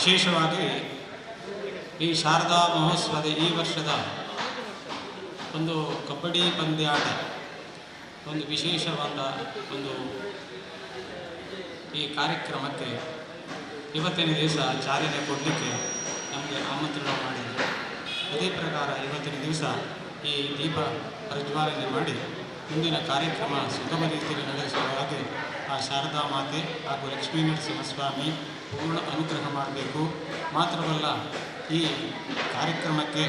ವಿಶೇಷವಾಗಿ ಈ ಶಾರದಾ ಮಹೋತ್ಸವದ ಈ ವರ್ಷದ ಒಂದು ಕಬಡ್ಡಿ ಪಂದ್ಯಾಟ, ಒಂದು ವಿಶೇಷವಾದ ಒಂದು ಈ ಕಾರ್ಯಕ್ರಮಕ್ಕೆ ಇವತ್ತಿನ ದಿವಸ ಚಾಲನೆ ಕೊಡಲಿಕ್ಕೆ ನಮಗೆ ಆಮಂತ್ರಣ ಮಾಡಿದರು. ಅದೇ ಪ್ರಕಾರ ಇವತ್ತಿನ ದಿವಸ ಈ ದೀಪ ಪ್ರಜ್ವಾಲನೆ ಮಾಡಿ ಮುಂದಿನ ಕಾರ್ಯಕ್ರಮ ಸುಗಮ ರೀತಿಯಲ್ಲಿ ನಡೆಸುವ ಹಾಗೆ ಆ ಶಾರದಾ ಮಾತೆ ಹಾಗೂ ಲಕ್ಷ್ಮೀ ನರಸಿಂಹಸ್ವಾಮಿ ಪೂರ್ಣ ಅನುಗ್ರಹ ಮಾಡಬೇಕು. ಮಾತ್ರವಲ್ಲ, ಈ ಕಾರ್ಯಕ್ರಮಕ್ಕೆ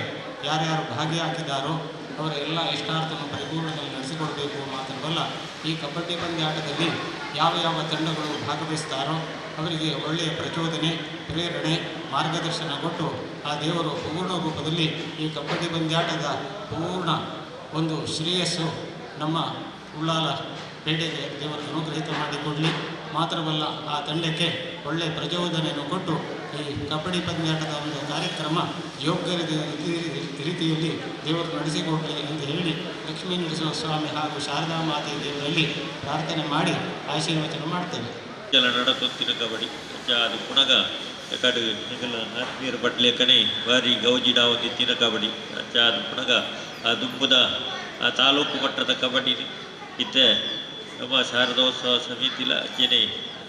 ಯಾರ್ಯಾರು ಭಾಗಿಯಾಗಿದ್ದಾರೋ ಅವರ ಎಲ್ಲ ಇಷ್ಟಾರ್ಥವನ್ನು ಪರಿಪೂರ್ಣದಲ್ಲಿ ನಡೆಸಿಕೊಡಬೇಕು ಮಾತ್ರವಲ್ಲ, ಈ ಕಬಡ್ಡಿ ಪಂದ್ಯಾಟದಲ್ಲಿ ಯಾವ ಯಾವ ತಂಡಗಳು ಭಾಗವಹಿಸ್ತಾರೋ ಅವರಿಗೆ ಒಳ್ಳೆಯ ಪ್ರಚೋದನೆ, ಪ್ರೇರಣೆ, ಮಾರ್ಗದರ್ಶನ ಕೊಟ್ಟು ಆ ದೇವರು ಪೂರ್ಣ ರೂಪದಲ್ಲಿ ಈ ಕಬಡ್ಡಿ ಪಂದ್ಯಾಟದ ಪೂರ್ಣ ಒಂದು ಶ್ರೇಯಸ್ಸು ನಮ್ಮ ಉಳ್ಳಾಲ ಪೇಟೆಗೆ ದೇವರು ಅನುಗ್ರಹಿತ ಮಾಡಿಕೊಡಲಿ ಮಾತ್ರವಲ್ಲ, ಆ ತಂಡಕ್ಕೆ ಒಳ್ಳೆಯ ಪ್ರಚೋದನೆಯನ್ನು ಕೊಟ್ಟು, ಈ ಕಬಡ್ಡಿ ಪಂದ್ಯಾಟದ ಒಂದು ಕಾರ್ಯಕ್ರಮ ಯೋಗ್ಯ ರೀತಿ- ರೀತಿಯಲ್ಲಿ ದೇವರು ನಡೆಸಿಕೊಡಲಿ ಎಂದು ಹೇಳಿ ಲಕ್ಷ್ಮೀ ನರಸಿಂಹಸ್ವಾಮಿ ಹಾಗೂ ಶಾರದಾ ಮಾತೆ ದೇವರಲ್ಲಿ ಪ್ರಾರ್ಥನೆ ಮಾಡಿ ಆಶೀರ್ವಚನ ಮಾಡ್ತೇವೆ. ಕೆಲ ನಡತೊತ್ತಿನ ಕಬಡ್ಡಿ. ಅದು ಪುನಗ ಕಡು ನಿಗಲ ಆತ್ಮೀಯರ ಬಟ್ಲೇಕನೆ ಬಾರಿ ಡಾವತಿ ತಿರ ಕಬಡ್ಡಿ. ಅಚ್ಚಾದ ಅದು ಆ ದುಪ್ಪದ ಆ ತಾಲೂಕು ಮಟ್ಟದ ಕಬಡ್ಡಿ ಇತ್ತೆ ನಮ್ಮ ಶಾರದೋತ್ಸವ ಸಮಿತಿ ಅಂಚೆನೆ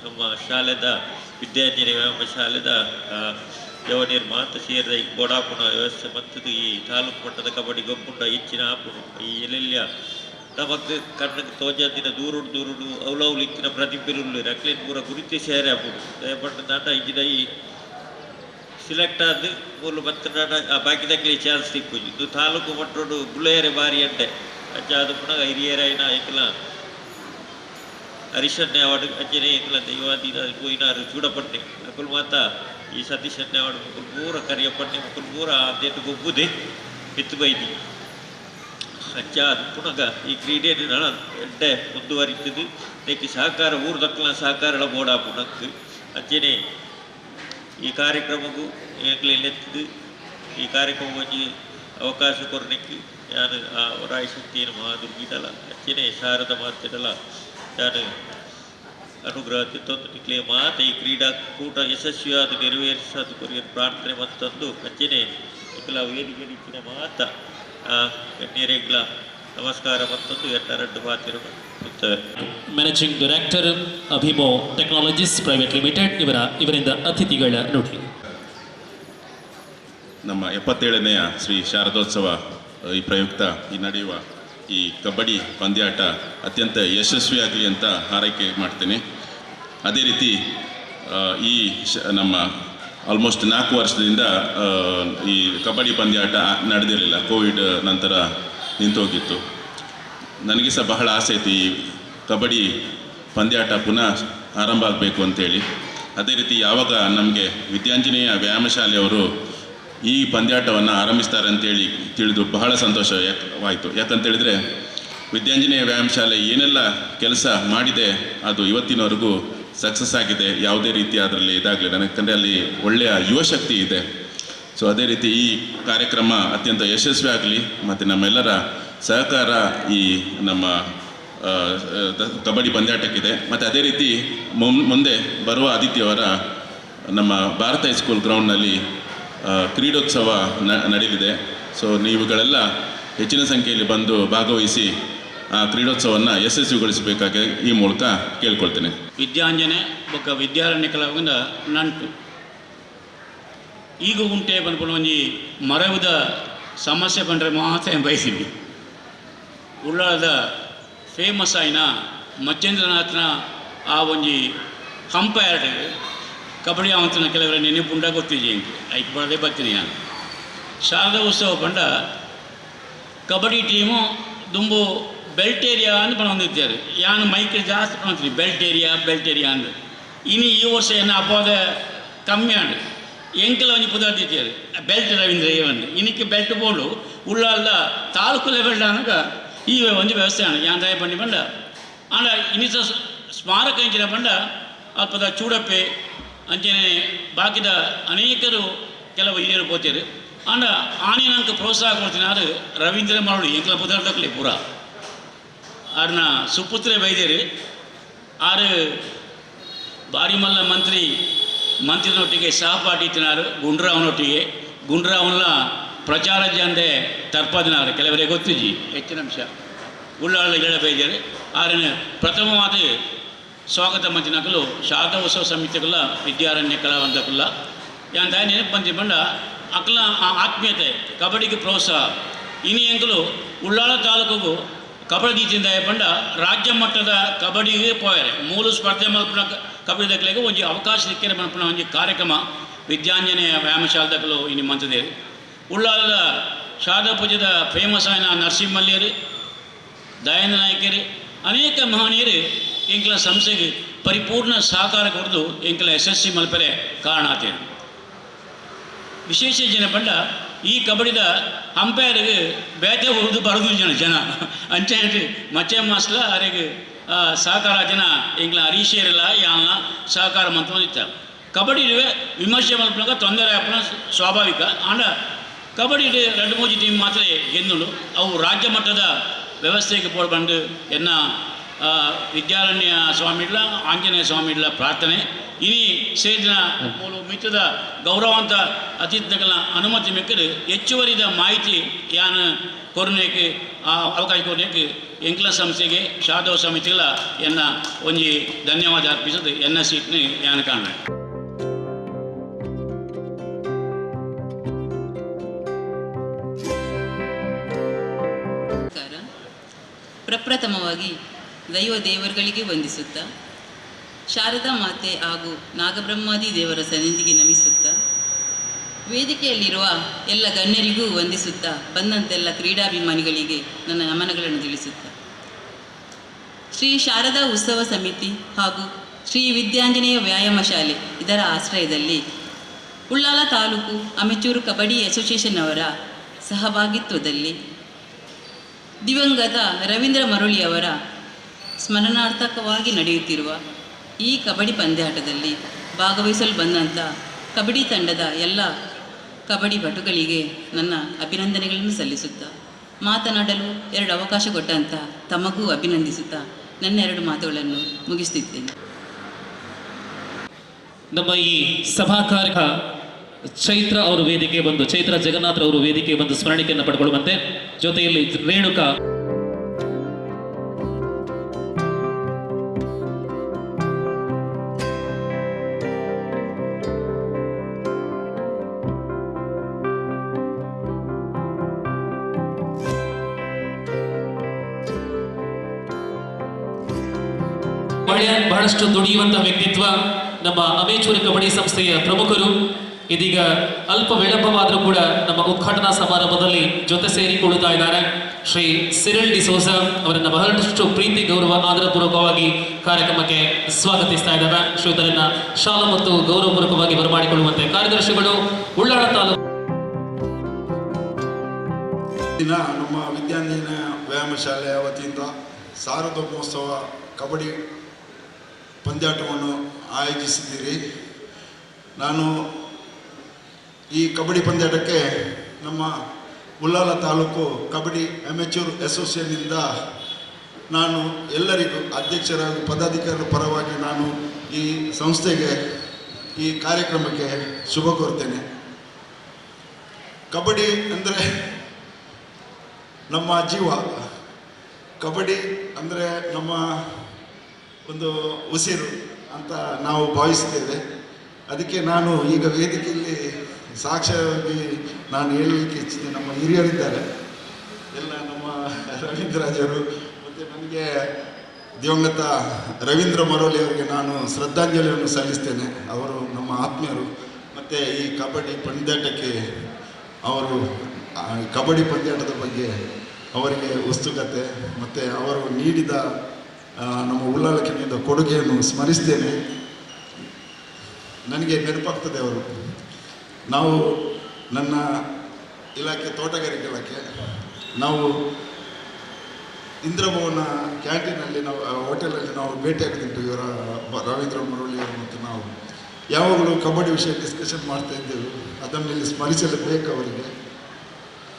ನಮ್ಮ ಶಾಲೆದ ವಿದ್ಯಾರ್ಥಿ ವ್ಯಾಯಾಮ ಶಾಲೆದ ಆ, ಯವನಿಯರ್ ಮಾತ ಸೇರಿದ ಈ ಕೋಡಾಪುಣ ವ್ಯವಸ್ಥೆ ಮತ್ತದು ಈ ತಾಲೂಕು ಮಟ್ಟದ ಕಬಡ್ಡಿ ಗೊಬ್ಬುಂಡ ಹೆಚ್ಚಿನ ಆಪುಣ ಈ ಎಲ್ಲೆಲ್ಲ ನಮಗ್ ಕಣ್ಣಿಗೆ ತೋಜಾದಿನ ದೂರುಡು ದೂರುಡು ಅವಲವುಲು ಇತ್ತಿನ ಪ್ರತಿಭೆರುಳ್ಳು ರಕ್ಲೇನ್ ಪೂರ ಗುರುತಿ ಸೇರೆ ಆಪುಡು. ದಯಪಟ್ಟು ನಾಟ ಇಜ್ಜಿನ ಈ ಸಿಲೆಕ್ಟ್ ಆದ ಮೂಲು ಮತ್ತೆ ನಾಟ ಬಾಕಿ ಬಾಕಿದಕ್ಕೆ ಚಾನ್ಸ್ ಸಿಕ್ಕು ಇದು ತಾಲೂಕು ಮಟ್ಟೋಡು ಗುಳೆಯರೆ ಬಾರಿ ಅಡ್ಡೆ. ಅಜ್ಜ ಪುನಃ ಐಕ್ಲ ಐಕಲ. ಹರಿಶನ್ನೆ ಅವಾರ್ಡ್ ಅಂಜನೆ ಎಂಕಲ ದೈವಾದೀನ ಪೋಯಿನಾರು ಚೂಡಪಟ್ಟೆ ಅಕುಲ್ ಮಾತ ಈ ಸತೀಶನ್ನೆ ಅವಾರ್ಡ್ ಮುಕುಲ್ ಪೂರ ಕರಿಯಪಟ್ಟೆ ಮುಕುಲ್ ಪೂರ ಅದೇಟು ಗೊಬ್ಬುದೆ ಬಿತ್ತು ಬೈದಿ. ಅಚ್ಚ ಅದು ಪುನಃ ಈ ಕ್ರೀಡೆಯನ್ನು ನಾನು ಎಡ್ಡೆ ಮುಂದುವರಿತದು. ನೆಕ್కి ಸಹಕಾರ, ಊರು ದಕ್ಕಲ ಸಹಕಾರಗಳ ಬೋಡ ಪುನಕ್ ಅಂಚೆನೆ ಈ ಕಾರ್ಯಕ್ರಮಕ್ಕೂ ಏಕ್ಲೆತ್ದು ಈ ಕಾರ್ಯಕ್ರಮ ಅವಕಾಶ ಕೊರನೆಕ್ಕಿ ನಾನು ಆ ರಾಯ ಶಕ್ತಿಯನ್ನು ಮಹಾದುರ್ಗಿಡಲ അച്ഛനെ ಶಾರದ ಮಾತಿಡಲ ನಾನು ಅನುಗ್ರಹ ತಿತ್ತೊಂದು ಮಾತ ಈ ಕ್ರೀಡಾಕೂಟ ಯಶಸ್ವಿಯಾದ ನೆರವೇರಿಸದು ಕೊರಿಯನ್ ಪ್ರಾರ್ಥನೆ ಮತ್ತೊಂದು ಅಂಚೆನೆ ಇಕ್ಲ ವೇದಿಕೆ ಇಚ್ಚಿನ ಮಾತ ಆ ಗಣ್ಯರೆಗ್ಲ ನಮಸ್ಕಾರ ಮತ್ತೊಂದು ಎರಡೆರಡು ಮಾತಿರುವ managing director Abhimo technologies private limited ಇವರ ಇವರಿಂದ ಅತಿಥಿಗಳ ನೋಡಿ ನಮ್ಮ ಎಪ್ಪತ್ತೇಳನೆಯ ಶ್ರೀ ಶಾರದೋತ್ಸವ ಈ ಪ್ರಯುಕ್ತ, ಈ ನಡೆಯುವ ಈ ಕಬಡ್ಡಿ ಪಂದ್ಯಾಟ ಅತ್ಯಂತ ಯಶಸ್ವಿಯಾಗಲಿ ಅಂತ ಹಾರೈಕೆ ಮಾಡ್ತೇನೆ. ಅದೇ ರೀತಿ ಈ ನಮ್ಮ ಆಲ್ಮೋಸ್ಟ್ ನಾಲ್ಕು ವರ್ಷದಿಂದ ಈ ಕಬಡ್ಡಿ ಪಂದ್ಯಾಟ ನಡೆದಿರಲಿಲ್ಲ. ಕೋವಿಡ್ ನಂತರ ನಿಂತೋಗಿತ್ತು. ನನಗೆ ಸಹ ಬಹಳ ಆಸೆ ಐತಿ ಈ ಕಬಡ್ಡಿ ಪಂದ್ಯಾಟ ಪುನಃ ಆರಂಭ ಆಗಬೇಕು ಅಂತೇಳಿ. ಅದೇ ರೀತಿ ಯಾವಾಗ ನಮಗೆ ವಿದ್ಯಾಂಜನೇಯ ವ್ಯಾಯಾಮ ಶಾಲೆಯವರು ಈ ಪಂದ್ಯಾಟವನ್ನು ಆರಂಭಿಸ್ತಾರೆ ಅಂತೇಳಿ ತಿಳಿದು ಬಹಳ ಸಂತೋಷವಾಯಿತು ಯಾಕಂತೇಳಿದರೆ ವಿದ್ಯಾಂಜನೇಯ ವ್ಯಾಯಾಮ ಶಾಲೆ ಏನೆಲ್ಲ ಕೆಲಸ ಮಾಡಿದೆ, ಅದು ಇವತ್ತಿನವರೆಗೂ ಸಕ್ಸಸ್ ಆಗಿದೆ. ಯಾವುದೇ ರೀತಿ ಅದರಲ್ಲಿ ಇದಾಗಲಿಲ್ಲ ಯಾಕಂದರೆ ಅಲ್ಲಿ ಒಳ್ಳೆಯ ಯುವಶಕ್ತಿ ಇದೆ. ಸೊ ಅದೇ ರೀತಿ ಈ ಕಾರ್ಯಕ್ರಮ ಅತ್ಯಂತ ಯಶಸ್ವಿ ಆಗಲಿ, ಮತ್ತು ನಮ್ಮೆಲ್ಲರ ಸಹಕಾರ ಈ ನಮ್ಮ ಕಬಡ್ಡಿ ಪಂದ್ಯಾಟಕ್ಕಿದೆ. ಮತ್ತು ಅದೇ ರೀತಿ ಮುಂದೆ ಬರುವ ಆದಿತ್ಯವಾರ ನಮ್ಮ ಭಾರತ ಹೈಸ್ಕೂಲ್ ಗ್ರೌಂಡ್ನಲ್ಲಿ ಕ್ರೀಡೋತ್ಸವ ನ- ನಡೆಯಲಿದೆ ಸೊ ನೀವುಗಳೆಲ್ಲ ಹೆಚ್ಚಿನ ಸಂಖ್ಯೆಯಲ್ಲಿ ಬಂದು ಭಾಗವಹಿಸಿ ಆ ಕ್ರೀಡೋತ್ಸವವನ್ನು ಯಶಸ್ವಿಗೊಳಿಸಬೇಕಾಗಿ ಈ ಮೂಲಕ ಕೇಳ್ಕೊಳ್ತೇನೆ. ವಿದ್ಯಾಂಜನೆ, ಬೊಕ್ಕ ವಿದ್ಯಾರಣ್ಯ ಕಲಾವಿದ ನಂಟು. ಈಗ ಉಂಟೆ ಬಂದ್ಕೊಂಡು ಒಂಜಿ ಮರವಿದ ಸಮಸ್ಯೆ ಬಂದರೆ ಮಾತ್ರ ಬಯಸಿದ್ವಿ ಉಳ್ಳಾಳದ ಫೇಮಸ್ ಆಯ್ನ ಮಚ್ಚೇಂದ್ರನಾಥನ ಆ ಒಂಜಿ ಕಂಪೇರ್ಡ್ ಕಬಡ್ಡಿ ಅವಂತನ ಕೆಲವರ ನೆನಪುಂಡ ಗೊತ್ತಿದೆ ಐಕ್ ಬರದೆ ಬರ್ತೀನಿ ನಾನು. ಶಾರದಾ ಉತ್ಸವ ಪಂಡ ಕಬಡ್ಡಿ ಟೀಮು ದುಂಬು ಬೆಲ್ಟ್ ಏರಿಯಾ ಅಂತ ಬಂದಿದ್ದಾರೆ ಯಾನು ಮೈಕ್ ಜಾಸ್ತಿ ಬಂದ್ರಿ ಬೆಲ್ಟ್ ಏರಿಯಾ ಬೆಲ್ಟ್ ಏರಿಯಾ ಅಂದ್ರೆ ಇನ್ನು ಈ ವರ್ಷ ಏನು ಅಪವಾದ ಕಮ್ಮಿ ಆಂಡು ಎಂಕಲ ಒಂಜಿ ಪುದಾರ್ತಿದ್ದಾರೆ ಬೆಲ್ಟ್ ರವೀಂದ್ರ ಏವನ್. ಇನ್ನಕ್ಕೆ ಬೆಲ್ಟ್ ಬೋರ್ಡು. ಉಳ್ಳಾಲ್ದ ತಾಲೂಕು ಲೆವೆಲ್ ಅನ್ನಕ ಈ ಒಂದು ವ್ಯವಸ್ಥೆ ಆಣ ಯಾನ್ ದಯ ಪಂಡಿ ಬಂಡ ಆಂಡ ಇನ್ನಿತ ಸ್ಮಾರಕ ಇಂಚಿನ ಬಂಡ ಅಲ್ಪದ ಚೂಡಪ್ಪೆ ಅಂಚನೆ ಬಾಕಿದ ಅನೇಕರು ಕೆಲವು ಹಿರಿಯರು ಪೋತಿರು ಆಂಡ ಆಣಿನಂಕ ಪ್ರೋತ್ಸಾಹ ಕೊಡ್ತೀನಿ. ಆರು ರವೀಂದ್ರ ಮರಳು ಎಂಕಲ ಪುದಾರ್ದಕ್ಲೆ ಪೂರ. ಆರ್ನ ಸುಪುತ್ರೆ ಬೈದೇರು. ಆರು ಬಾರಿಮಲ್ಲ ಮಂತ್ರಿ ಮಂತ್ರಿನೊಟ್ಟಿಗೆ ಸಹಪಾಠಿತಿನಾರು ಗುಂಡ್ರಾವನೊಟ್ಟಿಗೆ. ಗುಂಡ್ರಾವನ ಪ್ರಚಾರ ಜಂದೆ ತರ್ಪದಿನಾರು. ಕೆಲವರಿಗೆ ಗೊತ್ತಿಜಿ ಹೆಚ್ಚಿನ ಅಂಶ. ಉಳ್ಳಾಳ ಹೇಳಬೇಜಾರೆ ಆರನೇ ಪ್ರಥಮವಾದ ಸ್ವಾಗತ ಮಂಚಿನಕಲು ಶಾರದಾ ಉತ್ಸವ ಸಮಿತಿಗಳ ವಿದ್ಯಾರಣ್ಯ ಕಲಾವಂತಕಲ್ಲ ಯಾಂದ ನೆನಪು ಬಂದಿ ಬಂಡ ಅಕ್ಲ ಆತ್ಮೀಯತೆ, ಕಬಡ್ಡಿಗೆ ಪ್ರೋತ್ಸಾಹ. ಇನಿ ಎಂಕಲು ಉಳ್ಳಾಳ ತಾಲೂಕಿಗೂ ಕಬಡ್ಡಿ ದಿಂದ ಬಂಡ ರಾಜ್ಯ ಮಟ್ಟದ ಕಬಡ್ಡಿಗೆ ಪೋಯಾರೆ. ಮೂಲ ಸ್ಪರ್ಧೆ ಮಲ್ಪನ ಕಬಡ್ಡಿ ದಕ್ಕಲಿಗೆ ಒಂಜಿ ಅವಕಾಶ ಸಿಕ್ಕರೆ ಮಲ್ಪನ ಒಂಜಿ ಕಾರ್ಯಕ್ರಮ ವಿದ್ಯಾಂಜನೆಯ ವ್ಯಾಯಾಮಶಾಲದಕ್ಕಲು ಇನಿ ಮಂತದೇರಿ ಉಳ್ಳಾಲದ ಶಾರದಾ ಪೂಜದ ಫೇಮಸ್ ಆಯ್ನ ನರಸಿಂಹಲ್ಯರು ದಯಾನಂದ ನಾಯಕರು, ಅನೇಕ ಮಹನೀಯರು ಎಂಕಲ ಸಂಸ್ಥೆಗೆ ಪರಿಪೂರ್ಣ ಸಹಕಾರ ಕೊಡದು ಎಸ್ ಯಶಸ್ವಿ ಮಲ್ಪರೆ ಕಾರಣ ಆತೇನು ವಿಶೇಷ ಜನ ಪಂಡ ಈ ಕಬಡ್ಡಿದ ಅಂಪೈರಿಗೆ ಬೇತೆ ಹುರಿದು ಬರದು ಜನ ಜನ. ಅಂಚೆ ಮಚ್ಚೆ ಮಾಸ್ಲ ಅವರಿಗೆ ಸಹಕಾರ ಜನ ಎಂಗ್ಲ ಹರೀಶೇರಲ್ಲ ಯಾಲ್ನ ಸಹಕಾರ ಮಂತ್ರಿತ್ತ ಕಬಡ್ಡಿ ವಿಮರ್ಶೆ ಮಲ್ಪನಾಗ ತೊಂದರೆ ಆಪನ ಸ್ವಾಭಾವಿಕ. ಆಂಡ ಕಬಡ್ಡಿ ಎರಡು ಮೂಜಿ ಟೀಮ್ ಮಾತ್ರ ಗೆದ್ದುಂಡು ಅವು ರಾಜ್ಯ ಮಟ್ಟದ ವ್ಯವಸ್ಥೆಗೆ ಪೋಡ್ಬಂಡು ಎನ್ನ ವಿದ್ಯಾರಣ್ಯ ಸ್ವಾಮಿಗಳ, ಆಂಜನೇಯ ಸ್ವಾಮಿಗಳ ಪ್ರಾರ್ಥನೆ. ಇನಿ ಮೂಲ ಮಿತ್ರದ ಗೌರವಾಂತ ಅತಿಥಿಗಳ ಅನುಮತಿ ಮೆಕ್ಕರು ಹೆಚ್ಚುವರಿದ ಮಾಹಿತಿ ಯಾನು ಕೊರನೇಕೆ ಅವಕಾಶ ಕೊರನೇಕೆ ಎಂಕ್ಲ ಸಂಸ್ಥೆಗೆ ಶಾದವ ಸಮಿತಿಗಳ ಎನ್ನ ಒಂಜಿ ಧನ್ಯವಾದ ಅರ್ಪಿಸೋದು ಎನ್ನ ಸೀಟ್ನ ಯಾನು ಕಾಣ ಪ್ರಪ್ರಥಮವಾಗಿ ದೈವ ದೇವರುಗಳಿಗೆ ವಂದಿಸುತ್ತಾ, ಶಾರದಾ ಮಾತೆ ಹಾಗೂ ನಾಗಬ್ರಹ್ಮಾದಿ ದೇವರ ಸನ್ನಿಧಿಗೆ ನಮಿಸುತ್ತಾ, ವೇದಿಕೆಯಲ್ಲಿರುವ ಎಲ್ಲ ಗಣ್ಯರಿಗೂ ವಂದಿಸುತ್ತಾ, ಬಂದಂತೆಲ್ಲ ಕ್ರೀಡಾಭಿಮಾನಿಗಳಿಗೆ ನನ್ನ ನಮನಗಳನ್ನು ತಿಳಿಸುತ್ತಾ. ಶ್ರೀ ಶಾರದಾ ಉತ್ಸವ ಸಮಿತಿ ಹಾಗೂ ಶ್ರೀ ವಿದ್ಯಾಂಜನೇಯ ವ್ಯಾಯಾಮ ಶಾಲೆ ಇದರ ಆಶ್ರಯದಲ್ಲಿ ಉಳ್ಳಾಲ ತಾಲೂಕು ಅಮೆಚೂರು ಕಬಡ್ಡಿ ಅಸೋಸಿಯೇಷನ್ ಅವರ ಸಹಭಾಗಿತ್ವದಲ್ಲಿ ದಿವಂಗತ ರವೀಂದ್ರ ಮರುಳಿಯವರ ಸ್ಮರಣಾರ್ಥಕವಾಗಿ ನಡೆಯುತ್ತಿರುವ ಈ ಕಬಡ್ಡಿ ಪಂದ್ಯಾಟದಲ್ಲಿ ಭಾಗವಹಿಸಲು ಬಂದಂಥ ಕಬಡ್ಡಿ ತಂಡದ ಎಲ್ಲ ಕಬಡ್ಡಿ ಪಟುಗಳಿಗೆ ನನ್ನ ಅಭಿನಂದನೆಗಳನ್ನು ಸಲ್ಲಿಸುತ್ತಾ, ಮಾತನಾಡಲು ಎರಡು ಅವಕಾಶ ಕೊಟ್ಟಂತ ತಮಗೂ ಅಭಿನಂದಿಸುತ್ತಾ ನನ್ನ ಎರಡು ಮಾತುಗಳನ್ನು ಮುಗಿಸುತ್ತಿದ್ದೇನೆ. ನಮ್ಮ ಈ ಸಭಾ ಕಾರ್ಯ ಚೈತ್ರ ಅವರು ವೇದಿಕೆ ಬಂದು, ಚೈತ್ರ ಜಗನ್ನಾಥ್ ಅವರು ವೇದಿಕೆ ಬಂದು ಸ್ಮರಣಿಕೆಯನ್ನು ಪಡ್ಕೊಳ್ಳುವಂತೆ ಜೊತೆಯಲ್ಲಿ ರೇಣುಕಾ ಬಹಳ ಬಹಳಷ್ಟು ದುಡಿಯುವಂತಹ ವ್ಯಕ್ತಿತ್ವ ನಮ್ಮ ಅಮೇಚೂರಿ ಕಬಡ್ಡಿ ಸಂಸ್ಥೆಯ ಪ್ರಮುಖರು. ಇದೀಗ ಅಲ್ಪ ವಿಳಂಬವಾದರೂ ಕೂಡ ನಮ್ಮ ಉದ್ಘಾಟನಾ ಸಮಾರಂಭದಲ್ಲಿ ಜೊತೆ ಸೇರಿಕೊಳ್ಳುತ್ತಾ ಇದ್ದಾರೆ ಶ್ರೀ ಸಿರಿಲ್ ಡಿಸೋಸ ಅವರನ್ನ ಬಹಳಷ್ಟು ಪ್ರೀತಿ, ಗೌರವ ಆಧಾರಪೂರ್ವಕವಾಗಿ ಕಾರ್ಯಕ್ರಮಕ್ಕೆ ಸ್ವಾಗತಿಸ್ತಾ ಇದ್ದಾರೆ. ಶ್ರೀಧರನ್ನ ಶಾಲಾ ಮತ್ತು ಗೌರವಪೂರ್ವಕವಾಗಿ ಬರಮಾಡಿಕೊಳ್ಳುವಂತೆ ಕಾರ್ಯದರ್ಶಿಗಳು, ಉಳ್ಳಾಳ ತಾಲೂಕು ನಮ್ಮ ವಿದ್ಯಾಂಜನ ವ್ಯಾಯಾಮ ಶಾಲೆಯ ವತಿಯಿಂದ ಶಾರದೋತ್ಸವ ಕಬಡ್ಡಿ ಪಂದ್ಯಾಟವನ್ನು ಆಯೋಜಿಸಿದ್ದೀರಿ. ನಾನು ಈ ಕಬಡ್ಡಿ ಪಂದ್ಯಾಟಕ್ಕೆ ನಮ್ಮ ಉಳ್ಳಾಲ ತಾಲೂಕು ಕಬಡ್ಡಿ ಅಮೆಚೂರ್ ಅಸೋಸಿಯೇಷನ್ನಿಂದ ನಾನು ಎಲ್ಲರಿಗೂ ಅಧ್ಯಕ್ಷರ ಪದಾಧಿಕಾರಿಗಳ ಪರವಾಗಿ ನಾನು ಈ ಸಂಸ್ಥೆಗೆ, ಈ ಕಾರ್ಯಕ್ರಮಕ್ಕೆ ಶುಭ ಕೋರ್ತೇನೆ. ಕಬಡ್ಡಿ ಅಂದರೆ ನಮ್ಮ ಜೀವ. ಕಬಡ್ಡಿ ಅಂದರೆ ನಮ್ಮ ಒಂದು ಉಸಿರು ಅಂತ ನಾವು ಭಾವಿಸ್ತೇವೆ ಅದಕ್ಕೆ ನಾನು ಈಗ ವೇದಿಕೆಯಲ್ಲಿ ಸಾಕ್ಷಿಯಾಗಿ ನಾನು ಹೇಳಲಿಕ್ಕೆ ಇಚ್ಛೆ ನಮ್ಮ ಹಿರಿಯರಿದ್ದಾರೆ. ಎಲ್ಲ ನಮ್ಮ ರವೀಂದ್ರಾಜರು ಮತ್ತು ನನಗೆ ದಿವಂಗತ ರವೀಂದ್ರ ಮರೋಲಿ ಅವರಿಗೆ ನಾನು ಶ್ರದ್ಧಾಂಜಲಿಯನ್ನು ಸಲ್ಲಿಸ್ತೇನೆ. ಅವರು ನಮ್ಮ ಆತ್ಮೀಯರು. ಮತ್ತು ಈ ಕಬಡ್ಡಿ ಪಂದ್ಯಾಟಕ್ಕೆ ಅವರು ಕಬಡ್ಡಿ ಪಂದ್ಯಾಟದ ಬಗ್ಗೆ ಅವರಿಗೆ ಉತ್ಸುಕತೆ ಮತ್ತು ಅವರು ನೀಡಿದ ನಮ್ಮ ಉಳ್ಳಾಳಕ್ಕೆ ನೀಡಿದ ಕೊಡುಗೆಯನ್ನು ಸ್ಮರಿಸ್ತೇನೆ. ನನಗೆ ನೆನಪಾಗ್ತದೆ ಅವರು. ನಾವು ನನ್ನ ಇಲಾಖೆ, ತೋಟಗಾರಿಕೆ ಇಲಾಖೆ, ನಾವು ಇಂದ್ರಭವನ ಕ್ಯಾಂಟೀನಲ್ಲಿ ನಾವು ಹೋಟೆಲಲ್ಲಿ ನಾವು ಭೇಟಿಯಾಗ್ತಿತ್ತು ಇವರ ರವೀಂದ್ರ ಮುರಳಿಯವರು ಮತ್ತು ನಾವು. ಯಾವಾಗಲೂ ಕಬಡ್ಡಿ ವಿಷಯ ಡಿಸ್ಕಷನ್ ಮಾಡ್ತಾ ಇದ್ದೆವು. ಅದನ್ನು ಇಲ್ಲಿ ಸ್ಮರಿಸಲೇಬೇಕು ಅವರಿಗೆ.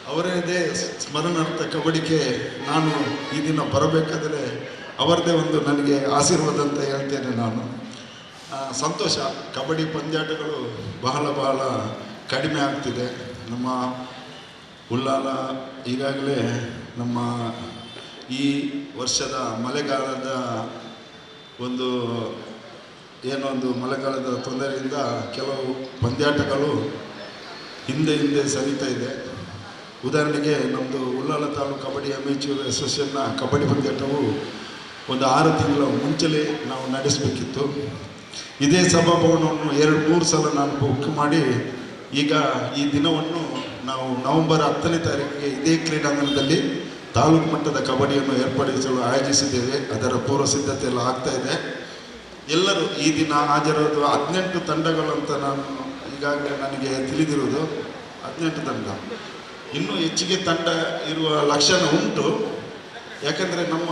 ಅವರದೇ ಸ್ಮರಣಾರ್ಥ ಕಬಡ್ಡಿಗೆ ನಾನು ಈ ದಿನ ಬರಬೇಕಾದರೆ ಅವರದೇ ಒಂದು ನನಗೆ ಆಶೀರ್ವಾದ ಅಂತ ಹೇಳ್ತೇನೆ ನಾನು. ಸಂತೋಷ, ಕಬಡ್ಡಿ ಪಂದ್ಯಾಟಗಳು ಬಹಳ ಬಹಳ ಕಡಿಮೆ ಆಗ್ತಿದೆ. ನಮ್ಮ ಉಲ್ಲಾಲ ಈಗಾಗಲೇ ನಮ್ಮ ಈ ವರ್ಷದ ಮಳೆಗಾಲದ ಒಂದು ಏನೋ ಒಂದು ಮಳೆಗಾಲದ ತೊಂದರೆಯಿಂದ ಕೆಲವು ಪಂದ್ಯಾಟಗಳು ಹಿಂದೆ ಹಿಂದೆ ಸರಿತಾ ಇದೆ. ಉದಾಹರಣೆಗೆ ನಮ್ಮದು ಉಲ್ಲಾಲ ತಾಲೂಕು ಕಬಡ್ಡಿ ಅಮೇಚೂರ್ ಅಸೋಸಿಯೇಷನ್ನ ಕಬಡ್ಡಿ ಪಂದ್ಯಾಟವು ಒಂದು ಆರು ತಿಂಗಳ ಮುಂಚೆಲೇ ನಾವು ನಡೆಸಬೇಕಿತ್ತು. ಇದೇ ಸಭಾಭವನವನ್ನು ಎರಡು ಮೂರು ಸಲ ನಾನು ಬುಕ್ ಮಾಡಿ, ಈಗ ಈ ದಿನವನ್ನು ನಾವು ನವೆಂಬರ್ ಹತ್ತನೇ ತಾರೀಕಿಗೆ ಇದೇ ಕ್ರೀಡಾಂಗಣದಲ್ಲಿ ತಾಲೂಕು ಮಟ್ಟದ ಕಬಡ್ಡಿಯನ್ನು ಏರ್ಪಡಿಸಲು ಆಯೋಜಿಸಿದ್ದೇವೆ. ಅದರ ಪೂರ್ವ ಸಿದ್ಧತೆ ಎಲ್ಲ ಆಗ್ತಾ ಇದೆ. ಎಲ್ಲರೂ ಈ ದಿನ ಹಾಜರಾದ ಹದಿನೆಂಟು ತಂಡಗಳು ಅಂತ ನಾನು ಈಗಾಗಲೇ ನನಗೆ ತಿಳಿದಿರುವುದು. ಹದಿನೆಂಟು ತಂಡ. ಇನ್ನೂ ಹೆಚ್ಚಿಗೆ ತಂಡ ಇರುವ ಲಕ್ಷಣ ಉಂಟು. ಯಾಕಂದರೆ ನಮ್ಮ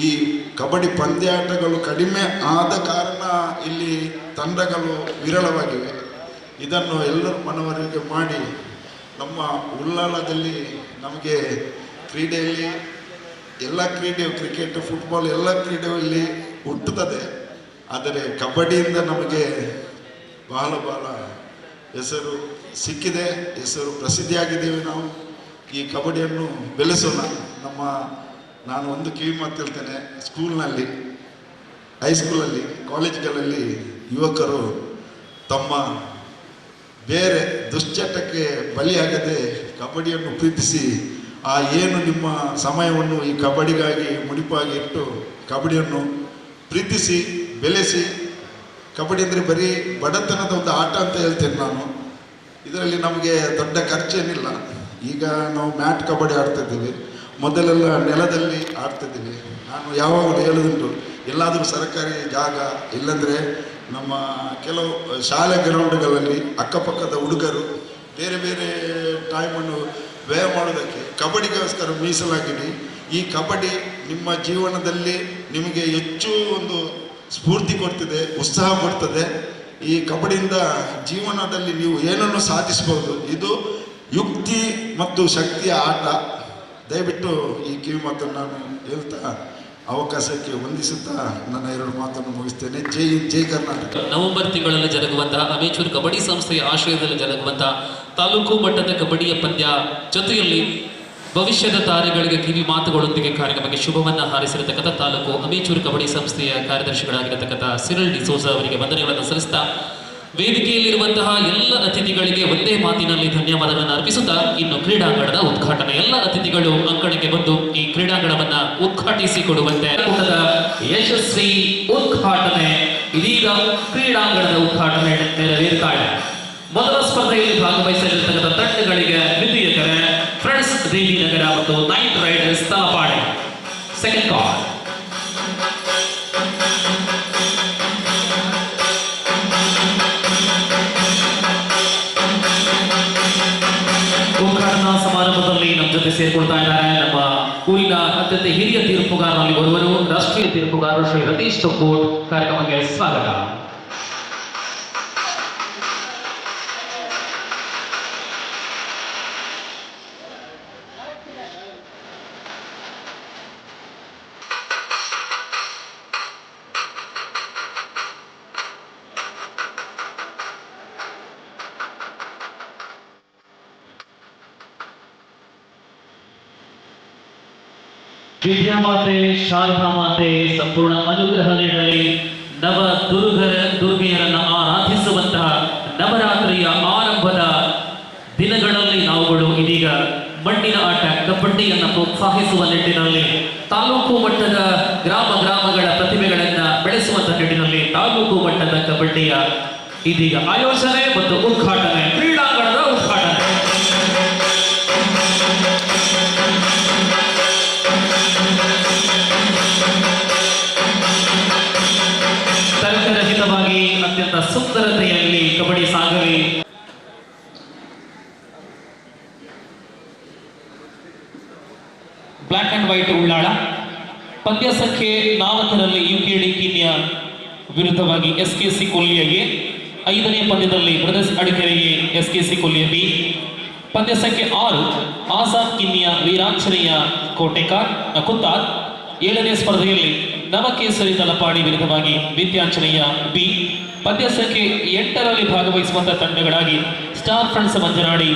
ಈ ಕಬಡ್ಡಿ ಪಂದ್ಯಾಟಗಳು ಕಡಿಮೆ ಆದ ಕಾರಣ ಇಲ್ಲಿ ತಂಡಗಳು ವಿರಳವಾಗಿವೆ. ಇದನ್ನು ಎಲ್ಲರ ಮನವರಿಕೆ ಮಾಡಿ ನಮ್ಮ ಉಳ್ಳಾಲದಲ್ಲಿ ನಮಗೆ ಕ್ರೀಡೆಯಲ್ಲಿ ಎಲ್ಲ ಕ್ರೀಡೆಯು ಕ್ರಿಕೆಟ್, ಫುಟ್ಬಾಲ್ ಎಲ್ಲ ಕ್ರೀಡೆಯು ಇಲ್ಲಿ ಹುಟ್ಟುತ್ತದೆ. ಆದರೆ ಕಬಡ್ಡಿಯಿಂದ ನಮಗೆ ಬಹಳ ಬಹಳ ಹೆಸರು ಸಿಕ್ಕಿದೆ, ಹೆಸರು ಪ್ರಸಿದ್ಧಿಯಾಗಿದ್ದೇವೆ ನಾವು. ಈ ಕಬಡ್ಡಿಯನ್ನು ಬೆಳೆಸೋಣ. ನಮ್ಮ ನಾನು ಒಂದು ಕಿವಿ ಮಾತು ಹೇಳ್ತೇನೆ, ಸ್ಕೂಲ್ನಲ್ಲಿ ಹೈಸ್ಕೂಲಲ್ಲಿ ಕಾಲೇಜ್ಗಳಲ್ಲಿ ಯುವಕರು ತಮ್ಮ ಬೇರೆ ದುಶ್ಚಟಕ್ಕೆ ಬಲಿಯಾಗದೆ ಕಬಡ್ಡಿಯನ್ನು ಪ್ರೀತಿಸಿ, ಆ ಏನು ನಿಮ್ಮ ಸಮಯವನ್ನು ಈ ಕಬಡ್ಡಿಗಾಗಿ ಮುಡಿಪಾಗಿ ಇಟ್ಟು ಕಬಡ್ಡಿಯನ್ನು ಪ್ರೀತಿಸಿ ಬೆಳೆಸಿ ಕಬಡ್ಡಿ ಅಂದರೆ ಬರೀ ಬಡತನದ ಒಂದು ಆಟ ಅಂತ ಹೇಳ್ತೇನೆ ನಾನು. ಇದರಲ್ಲಿ ನಮಗೆ ದೊಡ್ಡ ಖರ್ಚೇನಿಲ್ಲ. ಈಗ ನಾವು ಮ್ಯಾಟ್ ಕಬಡ್ಡಿ ಆಡ್ತಿದ್ದೀವಿ ಮೊದಲೆಲ್ಲ ನೆಲದಲ್ಲಿ ಆಡ್ತಿದ್ದೀನಿ. ನಾನು ಯಾವಾಗಲೂ ಹೇಳೋದುಂಟು, ಎಲ್ಲಾದರೂ ಸರ್ಕಾರಿ ಜಾಗ ಇಲ್ಲಂದರೆ ನಮ್ಮ ಕೆಲವು ಶಾಲೆ ಗ್ರೌಂಡ್ಗಳಲ್ಲಿ ಅಕ್ಕಪಕ್ಕದ ಹುಡುಗರು ಬೇರೆ ಬೇರೆ ಟೈಮನ್ನು ವ್ಯಯ ಮಾಡೋದಕ್ಕೆ ಕಬಡ್ಡಿಗೋಸ್ಕರ ಮೀಸಲಾಗಿಡಿ. ಈ ಕಬಡ್ಡಿ ನಿಮ್ಮ ಜೀವನದಲ್ಲಿ ನಿಮಗೆ ಹೆಚ್ಚು ಒಂದು ಸ್ಫೂರ್ತಿ ಕೊಡ್ತಿದೆ, ಉತ್ಸಾಹ ಕೊಡ್ತದೆ. ಈ ಕಬಡ್ಡಿಯಿಂದ ಜೀವನದಲ್ಲಿ ನೀವು ಏನನ್ನು ಸಾಧಿಸ್ಬೋದು? ಇದು ಯುಕ್ತಿ ಮತ್ತು ಶಕ್ತಿಯ ಆಟ. ದಯವಿಟ್ಟು ಈ ಕಿವಿ ಮಾತನ್ನು ನಾನು ಹೇಳ್ತಾ ಅವಕಾಶಕ್ಕೆ ವಂದಿಸುತ್ತಾ ನನ್ನ ಎರಡು ಮಾತನ್ನು ಮುಗಿಸ್ತೇನೆ. ಜೈ ಜೈ ಕರ್ನಾಟಕ. ನವೆಂಬರ್ ತಿಂಗಳಲ್ಲಿ ಜರುಗುವಂತಹ ಅಮೇಚೂರ್ ಕಬಡ್ಡಿ ಸಂಸ್ಥೆಯ ಆಶ್ರಯದಲ್ಲಿ ಜರುಗುವಂತಹ ತಾಲೂಕು ಮಟ್ಟದ ಕಬಡ್ಡಿಯ ಪಂದ್ಯ ಜೊತೆಯಲ್ಲಿ ಭವಿಷ್ಯದ ತಾರೆಗಳಿಗೆ ಕಿವಿ ಮಾತುಗಳೊಂದಿಗೆ ಕಾರ್ಯಕ್ರಮಕ್ಕೆ ಶುಭವನ್ನು ಹಾರೈಸಿರತಕ್ಕಂಥ ತಾಲೂಕು ಅಮೇಚೂರು ಕಬಡ್ಡಿ ಸಂಸ್ಥೆಯ ಕಾರ್ಯದರ್ಶಿಗಳಾಗಿರತಕ್ಕಂಥ ಸಿರಲ್ ಡಿಸೋಜ ಅವರಿಗೆ ವಂದನೆಗಳನ್ನು ಸಲ್ಲಿಸ್ತಾ ವೇದಿಕೆಯಲ್ಲಿರುವಂತಹ ಎಲ್ಲ ಅತಿಥಿಗಳಿಗೆ ಒಂದೇ ಮಾತಿನಲ್ಲಿ ಧನ್ಯವಾದಗಳನ್ನು ಅರ್ಪಿಸುತ್ತಾ ಇನ್ನು ಕ್ರೀಡಾಂಗಣದ ಉದ್ಘಾಟನೆ. ಎಲ್ಲ ಅತಿಥಿಗಳು ಅಂಕಣಕ್ಕೆ ಬಂದು ಈ ಕ್ರೀಡಾಂಗಣವನ್ನ ಉದ್ಘಾಟಿಸಿಕೊಡುವಂತೆ ಯಶಸ್ವಿ ಉದ್ಘಾಟನೆ. ಇದೀಗ ಕ್ರೀಡಾಂಗಣದ ಉದ್ಘಾಟನೆ ನೆರವೇರ್ತಾ ಮೊದಲ ಸ್ಪರ್ಧೆಯಲ್ಲಿ ಭಾಗವಹಿಸಲಿರ್ತಕ್ಕಂಥ ತಂಡಗಳಿಗೆ ದ್ವಿತೀಯ ಫ್ರೆಂಡ್ಸ್ ದೇವಿನಗರ ಮತ್ತು knight riders Talapady. Second call. ಹಿರಿಯ ತೀರ್ಪುಗಾರರಲ್ಲಿ ಒಬ್ಬರು ರಾಷ್ಟ್ರೀಯ ತೀರ್ಪುಗಾರರು ಶ್ರೀ ರತೀಶ್ ತೊಕ್ಕೋಟ್ ಕಾರ್ಯಕ್ರಮಕ್ಕೆ ಸ್ವಾಗತ. ವಿದ್ಯಾಮಾತೆ ಶಾರದಾ ಮಾತೆ, ಸಂಪೂರ್ಣ ಅನುಗ್ರಹ ನೀಡಲಿ. ನವ ದುರ್ಗರ ದುರ್ಗೆಯರನ್ನು ಆರಾಧಿಸುವಂತಹ ನವರಾತ್ರಿಯ ಆರಂಭದ ದಿನಗಳಲ್ಲಿ ನಾವುಗಳು ಇದೀಗ ಮಣ್ಣಿನ ಆಟ, ಕಬಡ್ಡಿಯನ್ನು ಪ್ರೋತ್ಸಾಹಿಸುವ ನಿಟ್ಟಿನಲ್ಲಿ, ತಾಲೂಕು ಮಟ್ಟದ ಗ್ರಾಮ ಗ್ರಾಮಗಳ ಪ್ರತಿಭೆಗಳನ್ನು ಬೆಳೆಸುವಂತಹ ನಿಟ್ಟಿನಲ್ಲಿ ತಾಲೂಕು ಮಟ್ಟದ ಕಬಡ್ಡಿಯ ಇದೀಗ ಆಯೋಜನೆ ಮತ್ತು ಉದ್ಘಾಟನೆ. ಕ್ರೀಡಾಂಗಣದ ಸುಂದರತೆಯಲ್ಲಿ ಕಬಡ್ಡಿ ಸಾಗಲಿ ಬ್ಲ್ಯಾಕ್ ಅಂಡ್ ವೈಟ್ ಉಳ್ಳಾಳ. ಪಂದ್ಯ ಸಂಖ್ಯೆ ನಾಲ್ಕರಲ್ಲಿ ಯು ಕೆ ಡಿ ಕಿನ್ಯ ವಿರುದ್ಧವಾಗಿ ಎಸ್ ಕೆ ಸಿ ಕೊಲ್ಲಿಯ ಎ. ಐದನೇ ಪಂದ್ಯದಲ್ಲಿ ಬ್ರದರ್ಸ್ ಅಡಿಕೆರೆಗೆ ಎಸ್ ಕೆ ಸಿ ಕೊಲ್ಲಿಯ ಬಿ. ಪಂದ್ಯ ಸಂಖ್ಯೆ ಆರು ಆಸಾದ್ ಕಿನ್ನಿಯ ವೀರಾಂಜನೇಯ ಕೋಟೆಕಾರ್ ಕುತ್ತಾರ್ ಏಳನೇ ಸ್ಪರ್ಧೆಯಲ್ಲಿ ನವಕೇಸರಿ ತಲಪಾಡಿ ವಿರುದ್ಧವಾಗಿ ವಿದ್ಯಾಂಚನೆಯ ಬಿ ಪದ್ಯ ಸಂಖ್ಯೆ ಎಂಟರಲ್ಲಿ ಭಾಗವಹಿಸುವಂತಹ ತಂಡಗಳಾಗಿ ಸ್ಟಾರ್ ಫ್ರೆಂಡ್ಸ್ ಮಂಜನಾಡಿ